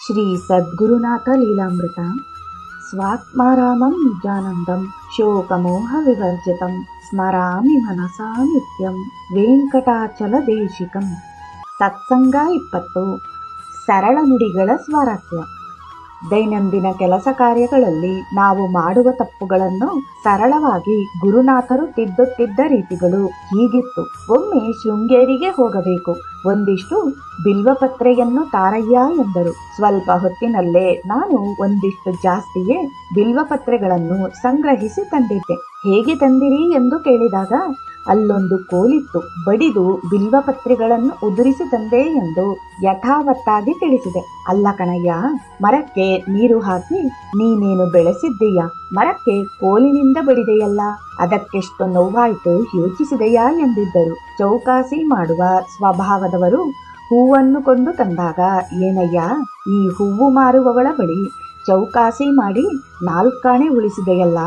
ಶ್ರೀ ಸದ್ಗುರುನಾಥ ಲೀಲಾಮೃತ ಸ್ವಾತ್ಮಾರಾಮಂ ನಿಜಾನಂದಂ ಶೋಕಮೋಹ ವಿವರ್ಜಿತಂ ಸ್ಮರಾಮಿ ಮನಸಾ ನಿತ್ಯಂ ವೆಂಕಟಾಚಲ ದೇಶಿಕಂ ಸತ್ಸಂಗ ಇಪ್ಪತ್ತು ಸರಳ ನುಡಿಗಳ ಸ್ವಾರಸ್ಯ ದೈನಂದಿನ ಕೆಲಸ ಕಾರ್ಯಗಳಲ್ಲಿ ನಾವು ಮಾಡುವ ತಪ್ಪುಗಳನ್ನು ಸರಳವಾಗಿ ಗುರುನಾಥರು ತಿದ್ದುತ್ತಿದ್ದ ರೀತಿಗಳು ಹೀಗಿತ್ತು. ಒಮ್ಮೆ ಶೃಂಗೇರಿಗೆ ಹೋಗಬೇಕು. ಒಂದಿಷ್ಟು ಬಿಲ್ವಪತ್ರೆಯನ್ನು ತಾರಯ್ಯ ಎಂದರು. ಸ್ವಲ್ಪ ಹೊತ್ತಿನಲ್ಲೇ ನಾನು ಒಂದಿಷ್ಟು ಜಾಸ್ತಿಯೇ ಬಿಲ್ವಪತ್ರೆಗಳನ್ನು ಸಂಗ್ರಹಿಸಿ ತಂದಿದ್ದೆ. ಹೇಗೆ ತಂದಿರಿ ಎಂದು ಕೇಳಿದಾಗ ಅಲ್ಲೊಂದು ಕೋಲಿತ್ತು ಬಡಿದು ಬಿಲ್ವಪತ್ರೆಗಳನ್ನು ಉದುರಿಸಿ ತಂದೆ ಎಂದು ಯಥಾವತ್ತಾಗಿ ತಿಳಿಸಿದೆ. ಅಲ್ಲ ಕಣಯ್ಯ, ಮರಕ್ಕೆ ನೀರು ಹಾಕಿ ನೀನೇನು ಬೆಳೆಸಿದ್ದೀಯ? ಮರಕ್ಕೆ ಕೋಲಿನಿಂದ ಬಡಿದೆಯಲ್ಲ, ಅದಕ್ಕೆಷ್ಟು ನೋವಾಯಿತು ಯೋಚಿಸಿದೆಯಾ ಎಂದಿದ್ದರು. ಚೌಕಾಸಿ ಮಾಡುವ ಸ್ವಭಾವದವರು ಹೂವನ್ನು ಕೊಂಡು ತಂದಾಗ, ಏನಯ್ಯ, ಈ ಹೂವು ಮಾರುವವಳ ಬಳಿ ಚೌಕಾಸಿ ಮಾಡಿ ನಾಲ್ಕಾಣೆ ಉಳಿಸಿದೆಯಲ್ಲ,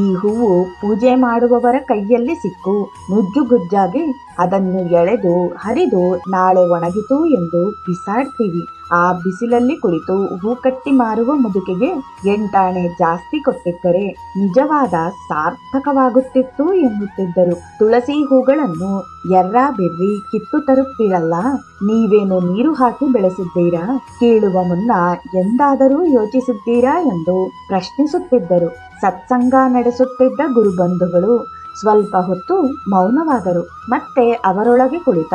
ಈ ಹೂವು ಪೂಜೆ ಮಾಡುವವರ ಕೈಯಲ್ಲಿ ಸಿಕ್ಕು. ನುಜ್ಜುಗುಜ್ಜಾಗಿ ಅದನ್ನು ಎಳೆದು, ಹರಿದು ನಾಳೆ ಒಣಗಿತು ಎಂದು ಬಿಸಾಡ್ತೀವಿ. ಆ ಬಿಸಿಲಲ್ಲಿ ಕುಳಿತು ಹೂ ಕಟ್ಟಿ ಮಾರುವ ಮುದುಕಿಗೆ ಎಂಟಾಣೆ ಜಾಸ್ತಿ ಕೊಟ್ಟಿದ್ದರೆ ನಿಜವಾದ ಸಾರ್ಥಕವಾಗುತ್ತಿತ್ತು ಎನ್ನುತ್ತಿದ್ದರು. ತುಳಸಿ ಹೂಗಳನ್ನು ಎರ್ರ ಬೆರ್ರಿ ಕಿತ್ತು ತರುತ್ತೀರಲ್ಲ, ನೀವೇನು ನೀರು ಹಾಕಿ ಬೆಳೆಸಿದ್ದೀರಾ? ಕೇಳುವ ಮುನ್ನ ಎಂದಾದರೂ ಯೋಚಿಸಿದ್ದೀರಾ ಎಂದು ಪ್ರಶ್ನಿಸುತ್ತಿದ್ದರು ಸತ್ಸಂಗ ನಡೆಸುತ್ತಿದ್ದ ಗುರುಬಂಧುಗಳು ಸ್ವಲ್ಪ ಹೊತ್ತು ಮೌನವಾದರು. ಮತ್ತೆ ಅವರೊಳಗೆ ಕುಳಿತ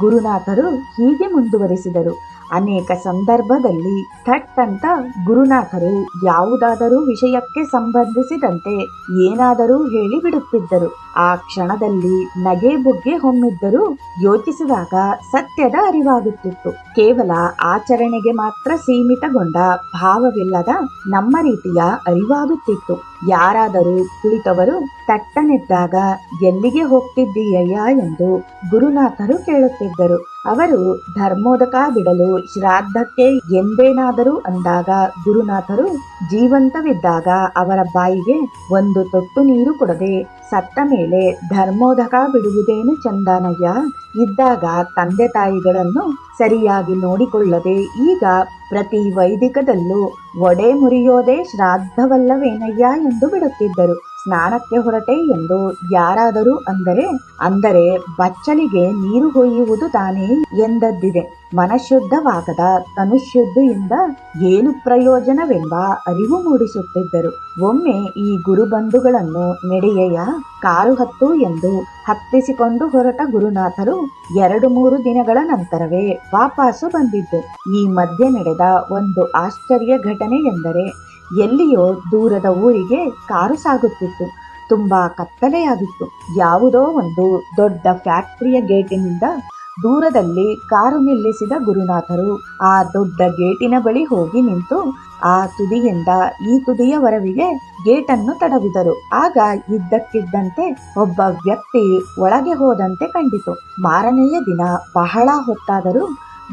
ಗುರುನಾಥರು ಹೀಗೆ ಮುಂದುವರಿಸಿದರು. ಅನೇಕ ಸಂದರ್ಭದಲ್ಲಿ ಥಟ್ ಅಂತ ಗುರುನಾಥರು ಯಾವುದಾದರೂ ವಿಷಯಕ್ಕೆ ಸಂಬಂಧಿಸಿದಂತೆ ಏನಾದರೂ ಹೇಳಿ ಬಿಡುತ್ತಿದ್ದರು ಆ ಕ್ಷಣದಲ್ಲಿ ನಗೆ ಬುಗ್ಗೆ ಹೊಮ್ಮಿದ್ದರೂ ಯೋಚಿಸಿದಾಗ ಸತ್ಯದ ಅರಿವಾಗುತ್ತಿತ್ತು. ಕೇವಲ ಆಚರಣೆಗೆ ಮಾತ್ರ ಸೀಮಿತಗೊಂಡ ಭಾವವಿಲ್ಲದ ನಮ್ಮ ರೀತಿಯ ಅರಿವಾಗುತ್ತಿತ್ತು. ಯಾರಾದರೂ ಕುಳಿತವರು ತಟ್ಟನೆದ್ದಾಗ ಎಲ್ಲಿಗೆ ಹೋಗ್ತಿದ್ದೀಯಯ್ಯ ಎಂದು ಗುರುನಾಥರು ಕೇಳುತ್ತಿದ್ದರು. ಅವರು ಧರ್ಮೋದಕ ಬಿಡಲು ಶ್ರಾದ್ದಕ್ಕೆ ಎಂದೇನಾದರೂ ಅಂದಾಗ ಗುರುನಾಥರು ಜೀವಂತವಿದ್ದಾಗ ಅವರ ಬಾಯಿಗೆ ಒಂದು ತೊಟ್ಟು ನೀರು ಕೊಡದೆ ಸತ್ತ ಮೇಲೆ ಧರ್ಮೋದಕ ಬಿಡುವುದೇನು ಚಂದನಯ್ಯ? ಇದ್ದಾಗ ತಂದೆ ತಾಯಿಗಳನ್ನು ಸರಿಯಾಗಿ ನೋಡಿಕೊಳ್ಳದೆ ಈಗ ಪ್ರತಿ ವೈದಿಕದಲ್ಲೂ ಒಡೆ ಮುರಿಯೋದೇ ಶ್ರಾದ್ದವಲ್ಲವೇನಯ್ಯ ಎಂದು ಬಿಡುತ್ತಿದ್ದರು. ಸ್ನಾನಕ್ಕೆ ಹೊರಟೆ ಎಂದು ಯಾರಾದರೂ ಅಂದರೆ ಅಂದರೆ ಬಚ್ಚಲಿಗೆ ನೀರು ಹೊಯ್ಯುವುದು ತಾನೇ ಎಂದದ್ದಿದೆ. ಮನಶುದ್ಧವಾಗದ ತನುಶುದ್ಧಿಯಿಂದ ಏನು ಪ್ರಯೋಜನವೆಂಬ ಅರಿವು ಮೂಡಿಸುತ್ತಿದ್ದರು. ಒಮ್ಮೆ ಈ ಗುರುಬಂಧುಗಳನ್ನು ನೆಡೆಯ ಕಾರು ಹತ್ತು ಎಂದು ಹತ್ತಿಸಿಕೊಂಡು ಹೊರಟ ಗುರುನಾಥರು ಎರಡು ಮೂರು ದಿನಗಳ ನಂತರವೇ ವಾಪಸ್ಸು ಬಂದಿದ್ದು ಈ ಮಧ್ಯೆ ನಡೆದ ಒಂದು ಆಶ್ಚರ್ಯ ಘಟನೆ ಎಂದರೆ ಎಲ್ಲಿಯೋ ದೂರದ ಊರಿಗೆ ಕಾರು ಸಾಗುತ್ತಿತ್ತು. ತುಂಬಾ ಕತ್ತಲೆಯಾಗಿತ್ತು. ಯಾವುದೋ ಒಂದು ದೊಡ್ಡ ಫ್ಯಾಕ್ಟರಿಯ ಗೇಟಿನಿಂದ ದೂರದಲ್ಲಿ ಕಾರು ನಿಲ್ಲಿಸಿದ ಗುರುನಾಥರು ಆ ದೊಡ್ಡ ಗೇಟಿನ ಬಳಿ ಹೋಗಿ ನಿಂತು ಆ ತುದಿಯಿಂದ ಈ ತುದಿಯವರೆವಿಗೆ ಗೇಟನ್ನು ತಡವಿದರು. ಆಗ ಇದ್ದಕ್ಕಿದ್ದಂತೆ ಒಬ್ಬ ವ್ಯಕ್ತಿ ಒಳಗೆ ಹೋದಂತೆ ಕಂಡಿತು. ಮಾರನೆಯ ದಿನ ಬಹಳ ಹೊತ್ತಾದರೂ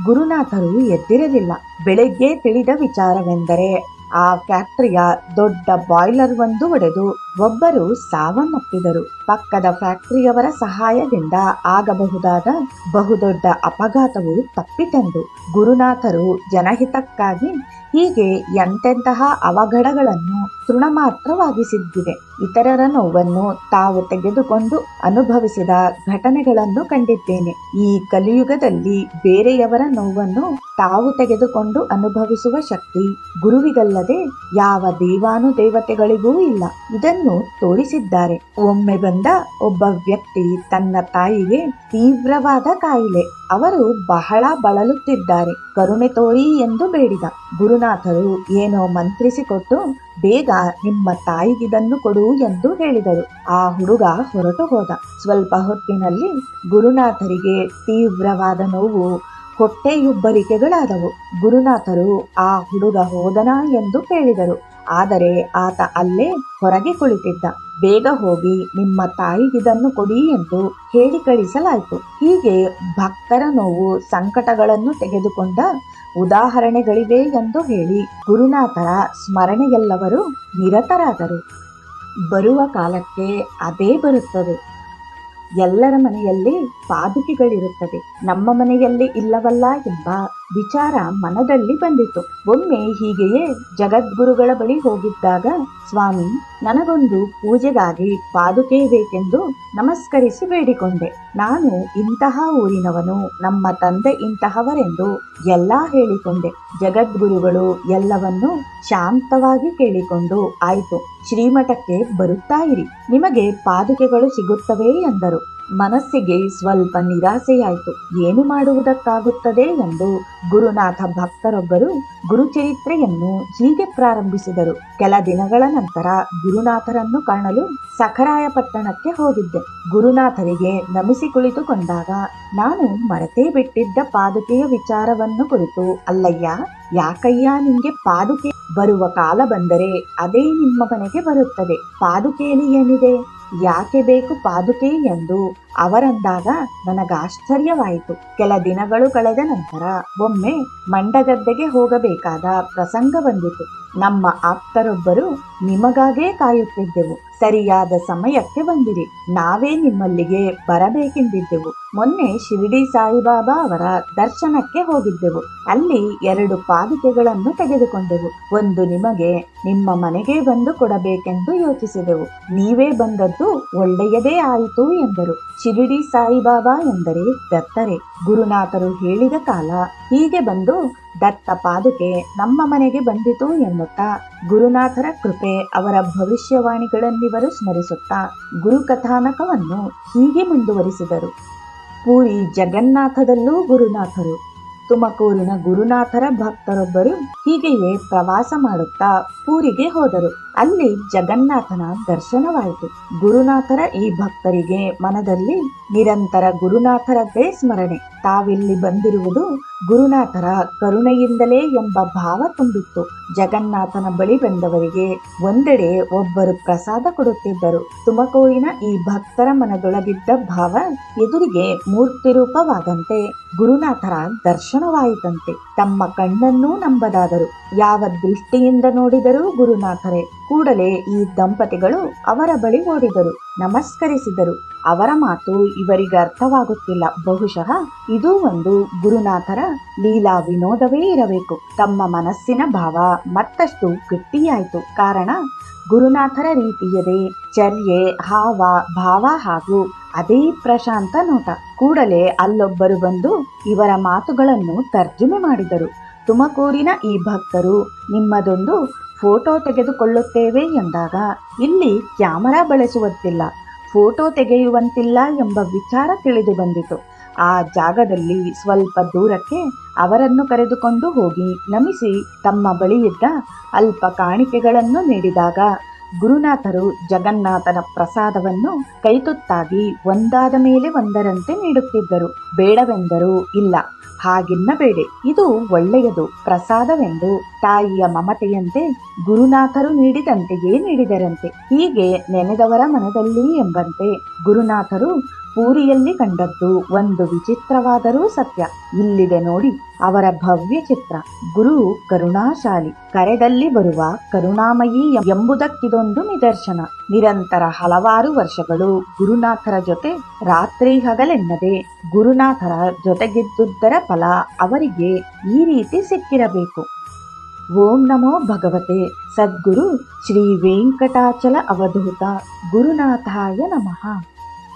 ಗುರುನಾಥರು ಎದ್ದಿರಲಿಲ್ಲ. ಬೆಳಗ್ಗೆ ತಿಳಿದ ವಿಚಾರವೆಂದರೆ ಆ ಫ್ಯಾಕ್ಟರಿಯ ದೊಡ್ಡ ಬಾಯ್ಲರ್ ಒಂದು ಒಡೆದು ಒಬ್ಬರು ಸಾವನ್ನಪ್ಪಿದರು. ಪಕ್ಕದ ಫ್ಯಾಕ್ಟರಿಯವರ ಸಹಾಯದಿಂದ ಆಗಬಹುದಾದ ಬಹುದೊಡ್ಡ ಅಪಘಾತವು ತಪ್ಪಿತೆಂದು ಗುರುನಾಥರು ಜನಹಿತಕ್ಕಾಗಿ ಹೀಗೆ ಎಂತೆಂತಹ ಅವಘಡಗಳನ್ನು ತೃಣಮಾತ್ರವಾಗಿಸಿದ್ದಿದೆ. ಇತರರ ನೋವನ್ನು ತಾವು ತೆಗೆದುಕೊಂಡು ಅನುಭವಿಸಿದ ಘಟನೆಗಳನ್ನು ಕಂಡಿದ್ದೇನೆ. ಈ ಕಲಿಯುಗದಲ್ಲಿ ಬೇರೆಯವರ ನೋವನ್ನು ತಾವು ತೆಗೆದುಕೊಂಡು ಅನುಭವಿಸುವ ಶಕ್ತಿ. ಗುರುವಿಗಲ್ಲದೆ ಯಾವ ದೇವಾನು ದೇವತೆಗಳಿಗೂ ಇಲ್ಲ. ಇದನ್ನು ತೋರಿಸಿದ್ದಾರೆ. ಒಮ್ಮೆ ಬಂದ ಒಬ್ಬ ವ್ಯಕ್ತಿ ತನ್ನ ತಾಯಿಗೆ ತೀವ್ರವಾದ ಕಾಯಿಲೆ. ಅವರು ಬಹಳ ಬಳಲುತ್ತಿದ್ದಾರೆ. ಕರುಣೆ ತೋರಿ ಎಂದು ಬೇಡಿದ. ಗುರುನಾಥರು ಏನೋ ಮಂತ್ರಿಸಿಕೊಟ್ಟು, ಬೇಗ ನಿಮ್ಮ ತಾಯಿಗಿದನ್ನು ಕೊಡು ಎಂದು ಹೇಳಿದರು. ಆ ಹುಡುಗ ಹೊರಟು ಹೋದ ಸ್ವಲ್ಪ ಹೊತ್ತಿನಲ್ಲಿ ಗುರುನಾಥರಿಗೆ ತೀವ್ರವಾದ ನೋವು ಹೊಟ್ಟೆಯುಬ್ಬರಿಕೆಗಳಾದವು. ಗುರುನಾಥರು ಆ ಹುಡುಗ ಹೋದನಾ ಎಂದು ಕೇಳಿದರು. ಆದರೆ ಆತ ಅಲ್ಲೇ ಹೊರಗೆ ಕುಳಿತಿದ್ದ. ಬೇಗ ಹೋಗಿ ನಿಮ್ಮ ತಾಯಿಗಿದನ್ನು ಕೊಡಿ ಎಂದು ಹೇಳಿ ಕಳಿಸಲಾಯಿತು. ಹೀಗೆ ಭಕ್ತರ ನೋವು ಸಂಕಟಗಳನ್ನು ತೆಗೆದುಕೊಂಡ ಉದಾಹರಣೆಗಳಿವೆ ಎಂದು ಹೇಳಿ ಗುರುನಾಥರ ಸ್ಮರಣೆಗೆಲ್ಲವರು ನಿರತರಾದರು. ಬರುವ ಕಾಲಕ್ಕೆ ಅದೇ ಬರುತ್ತದೆ. ಎಲ್ಲರ ಮನೆಯಲ್ಲಿ ಪಾದುಕೆಗಳಿರುತ್ತದೆ ನಮ್ಮ ಮನೆಯಲ್ಲಿ ಇಲ್ಲವಲ್ಲ ಎಂಬ ವಿಚಾರ ಮನದಲ್ಲಿ ಬಂದಿತು. ಒಮ್ಮೆ ಹೀಗೆಯೇ ಜಗದ್ಗುರುಗಳ ಬಳಿ ಹೋಗಿದ್ದಾಗ, ಸ್ವಾಮಿ, ನನಗೊಂದು ಪೂಜೆಗಾಗಿ ಪಾದುಕೆ ಬೇಕೆಂದು ನಮಸ್ಕರಿಸಿ ಬೇಡಿಕೊಂಡೆ. ನಾನು ಇಂತಹ ಊರಿನವನು, ನಮ್ಮ ತಂದೆ ಇಂತಹವರೆಂದು ಎಲ್ಲಾ ಹೇಳಿಕೊಂಡೆ. ಜಗದ್ಗುರುಗಳು ಎಲ್ಲವನ್ನೂ ಶಾಂತವಾಗಿ ಕೇಳಿಕೊಂಡು ಆಯಿತು. ಶ್ರೀಮಠಕ್ಕೆ ಬರುತ್ತಾ ಇರಿ ನಿಮಗೆ ಪಾದುಕೆಗಳು ಸಿಗುತ್ತವೆ ಎಂದರು. ಮನಸ್ಸಿಗೆ ಸ್ವಲ್ಪ ನಿರಾಸೆಯಾಯಿತು. ಏನು ಮಾಡುವುದಕ್ಕಾಗುತ್ತದೆ ಎಂದು ಗುರುನಾಥ ಭಕ್ತರೊಬ್ಬರು ಗುರುಚರಿತ್ರೆಯನ್ನು ಹೀಗೆ ಪ್ರಾರಂಭಿಸಿದರು. ಕೆಲ ದಿನಗಳ ನಂತರ ಗುರುನಾಥರನ್ನು ಕಾಣಲು ಸಖರಾಯಪಟ್ಟಣಕ್ಕೆ ಹೋಗಿದ್ದೆ. ಗುರುನಾಥರಿಗೆ ನಮಿಸಿ ಕುಳಿತುಕೊಂಡಾಗ ನಾನು ಮರೆತೇ ಬಿಟ್ಟಿದ್ದ ಪಾದುಕೆಯ ವಿಚಾರವನ್ನು ಕುರಿತು, ಅಲ್ಲಯ್ಯ, ಯಾಕಯ್ಯ ನಿಂಗೆ ಪಾದುಕೆ ಬರುವ ಕಾಲ ಬಂದರೆ ಅದೇ ನಿಮ್ಮ ಮನೆಗೆ ಬರುತ್ತದೆ. ಪಾದುಕೆಯಲ್ಲಿ ಏನಿದೆ? ಯಾಕೆ ಬೇಕು ಪಾದುಕೆ ಎಂದು ಅವರಂದಾಗ ನನಗಾಶ್ಚರ್ಯವಾಯಿತು ಕೆಲ ದಿನಗಳು ಕಳೆದ ನಂತರ ಒಮ್ಮೆ ಮಂಡಗದ್ದೆಗೆ ಹೋಗಬೇಕಾದ ಪ್ರಸಂಗ ಬಂದಿತು. ನಮ್ಮ ಆಪ್ತರೊಬ್ಬರು ನಿಮಗಾಗೇ ಕಾಯುತ್ತಿದ್ದೆವು. ಸರಿಯಾದ ಸಮಯಕ್ಕೆ ಬಂದಿರಿ. ನಾವೇ ನಿಮ್ಮಲ್ಲಿಗೆ ಬರಬೇಕೆಂದಿದ್ದೆವು. ಮೊನ್ನೆ ಶಿರಡಿ ಸಾಯಿಬಾಬಾ ಅವರ ದರ್ಶನಕ್ಕೆ ಹೋಗಿದ್ದೆವು. ಅಲ್ಲಿ ಎರಡು ಪಾದಿಕೆಗಳನ್ನು ತೆಗೆದುಕೊಂಡೆವು. ಒಂದು ನಿಮಗೆ ನಿಮ್ಮ ಮನೆಗೆ ಬಂದು ಕೊಡಬೇಕೆಂದು ಯೋಚಿಸಿದೆವು. ನೀವೇ ಬಂದದ್ದು ಒಳ್ಳೆಯದೇ ಆಯಿತು ಎಂದರು. ಶಿರಡಿ ಸಾಯಿಬಾಬಾ ಎಂದರೆ ದತ್ತರೆ. ಗುರುನಾಥರು ಹೇಳಿದ ಕಾಲ, ಹೀಗೆ ಬಂದು ದತ್ತ ಪಾದುಕೆ ನಮ್ಮ ಮನೆಗೆ ಬಂದಿತು ಎನ್ನುತ್ತಾ, ಗುರುನಾಥರ ಕೃಪೆ ಅವರ ಭವಿಷ್ಯವಾಣಿಗಳನ್ನಿವರು ಸ್ಮರಿಸುತ್ತಾ, ಗುರುಕಥಾನಕವನ್ನು ಹೀಗೆ ಮುಂದುವರಿಸಿದರು. ಪೂರಿ ಜಗನ್ನಾಥದಲ್ಲೂ ಗುರುನಾಥರು. ತುಮಕೂರಿನ ಗುರುನಾಥರ ಭಕ್ತರೊಬ್ಬರು ಹೀಗೆಯೇ ಪ್ರವಾಸ ಮಾಡುತ್ತಾ ಪೂರಿಗೆ ಹೋದರು. ಅಲ್ಲಿ ಜಗನ್ನಾಥನ ದರ್ಶನವಾಯಿತು. ಗುರುನಾಥರ ಈ ಭಕ್ತರಿಗೆ ಮನದಲ್ಲಿ ನಿರಂತರ ಗುರುನಾಥರದ್ದೇ ಸ್ಮರಣೆ. ತಾವಿಲ್ಲಿ ಬಂದಿರುವುದು ಗುರುನಾಥರ ಕರುಣೆಯಿಂದಲೇ ಎಂಬ ಭಾವ ತುಂಬಿತ್ತು. ಜಗನ್ನಾಥನ ಬಳಿ ಬಂದವರಿಗೆ ಒಂದೆಡೆ ಒಬ್ಬರು ಪ್ರಸಾದ ಕೊಡುತ್ತಿದ್ದರು. ತುಮಕೂರಿನ ಈ ಭಕ್ತರ ಮನದೊಳಗಿದ್ದ ಭಾವ ಎದುರಿಗೆ ಮೂರ್ತಿ ರೂಪವಾದಂತೆ ಗುರುನಾಥರ ದರ್ಶನವಾಯಿತಂತೆ. ತಮ್ಮ ಕಣ್ಣನ್ನೂ ನಂಬದಾದರು. ಯಾವ ದೃಷ್ಟಿಯಿಂದ ನೋಡಿದರೂ ಗುರುನಾಥರೇ. ಕೂಡಲೇ ಈ ದಂಪತಿಗಳು ಅವರ ಬಳಿ ಓಡಿದರು, ನಮಸ್ಕರಿಸಿದರು. ಅವರ ಮಾತು ಇವರಿಗೆ ಅರ್ಥವಾಗುತ್ತಿಲ್ಲ. ಬಹುಶಃ ಇದು ಒಂದು ಗುರುನಾಥರ ಲೀಲಾ ವಿನೋದವೇ ಇರಬೇಕು. ತಮ್ಮ ಮನಸ್ಸಿನ ಭಾವ ಮತ್ತಷ್ಟು ಗಟ್ಟಿಯಾಯಿತು. ಕಾರಣ ಗುರುನಾಥರ ರೀತಿಯದೇ ಚರ್ಯೆ, ಹಾವ, ಭಾವ ಹಾಗೂ ಅದೇ ಪ್ರಶಾಂತ ನೋಟ. ಕೂಡಲೇ ಅಲ್ಲೊಬ್ಬರು ಬಂದು ಇವರ ಮಾತುಗಳನ್ನು ತರ್ಜುಮೆ ಮಾಡಿದರು. ತುಮಕೂರಿನ ಈ ಭಕ್ತರು ನಿಮ್ಮದೊಂದು ಫೋಟೋ ತೆಗೆದುಕೊಳ್ಳುತ್ತೇವೆ ಎಂದಾಗ ಇಲ್ಲಿ ಕ್ಯಾಮರಾ ಬಳಸುವಂತಿಲ್ಲ, ಫೋಟೋ ತೆಗೆಯುವಂತಿಲ್ಲ ಎಂಬ ವಿಚಾರ ತಿಳಿದು ಬಂದಿತು. ಆ ಜಾಗದಲ್ಲಿ ಸ್ವಲ್ಪ ದೂರಕ್ಕೆ ಅವರನ್ನು ಕರೆದುಕೊಂಡು ಹೋಗಿ ನಮಿಸಿ ತಮ್ಮ ಬಳಿಯಿದ್ದ ಅಲ್ಪ ಕಾಣಿಕೆಗಳನ್ನು ನೀಡಿದಾಗ ಗುರುನಾಥರು ಜಗನ್ನಾಥನ ಪ್ರಸಾದವನ್ನು ಕೈತುತ್ತಾಗಿ ಒಂದಾದ ಮೇಲೆ ಒಂದರಂತೆ ನೀಡುತ್ತಿದ್ದರು. ಬೇಡವೆಂದರೂ ಇಲ್ಲ. ಹಾಗೆನ್ನಬೇಡಿ. ಇದು ಒಳ್ಳೆಯದು. ಪ್ರಸಾದವೆಂದು ತಾಯಿಯ ಮಮತೆಯಂತೆ ಗುರುನಾಥರು ನೀಡಿದಂತೆಯೇ ನೀಡಿದರಂತೆ. ಹೀಗೆ ನೆನೆದವರ ಮನದಲ್ಲಿ ಎಂಬಂತೆ ಗುರುನಾಥರು ಪೂರಿಯಲ್ಲಿ ಕಂಡದ್ದು ಒಂದು ವಿಚಿತ್ರವಾದರೂ ಸತ್ಯ. ಇಲ್ಲಿದೆ ನೋಡಿ, ಅವರ ಭವ್ಯ ಚಿತ್ರ. ಗುರು ಕರುಣಾಶಾಲಿ. ಕರೆದಲ್ಲಿ ಬರುವ ಕರುಣಾಮಯಿ ಎಂಬುದಕ್ಕಿದೊಂದು ನಿದರ್ಶನ. ನಿರಂತರ ಹಲವಾರು ವರ್ಷಗಳು ಗುರುನಾಥರ ಜೊತೆ ರಾತ್ರಿ ಹಗಲೆನ್ನದೆ ಗುರುನಾಥರ ಜೊತೆಗಿದ್ದುದರ ಫಲ ಅವರಿಗೆ ಈ ರೀತಿ ಸಿಕ್ಕಿರಬೇಕು. ಓಂ ನಮೋ ಭಗವತೆ. ಸದ್ಗುರು ಶ್ರೀ ವೆಂಕಟಾಚಲ ಅವಧೂತ. ಗುರುನಾಥಾಯ ನಮಃ.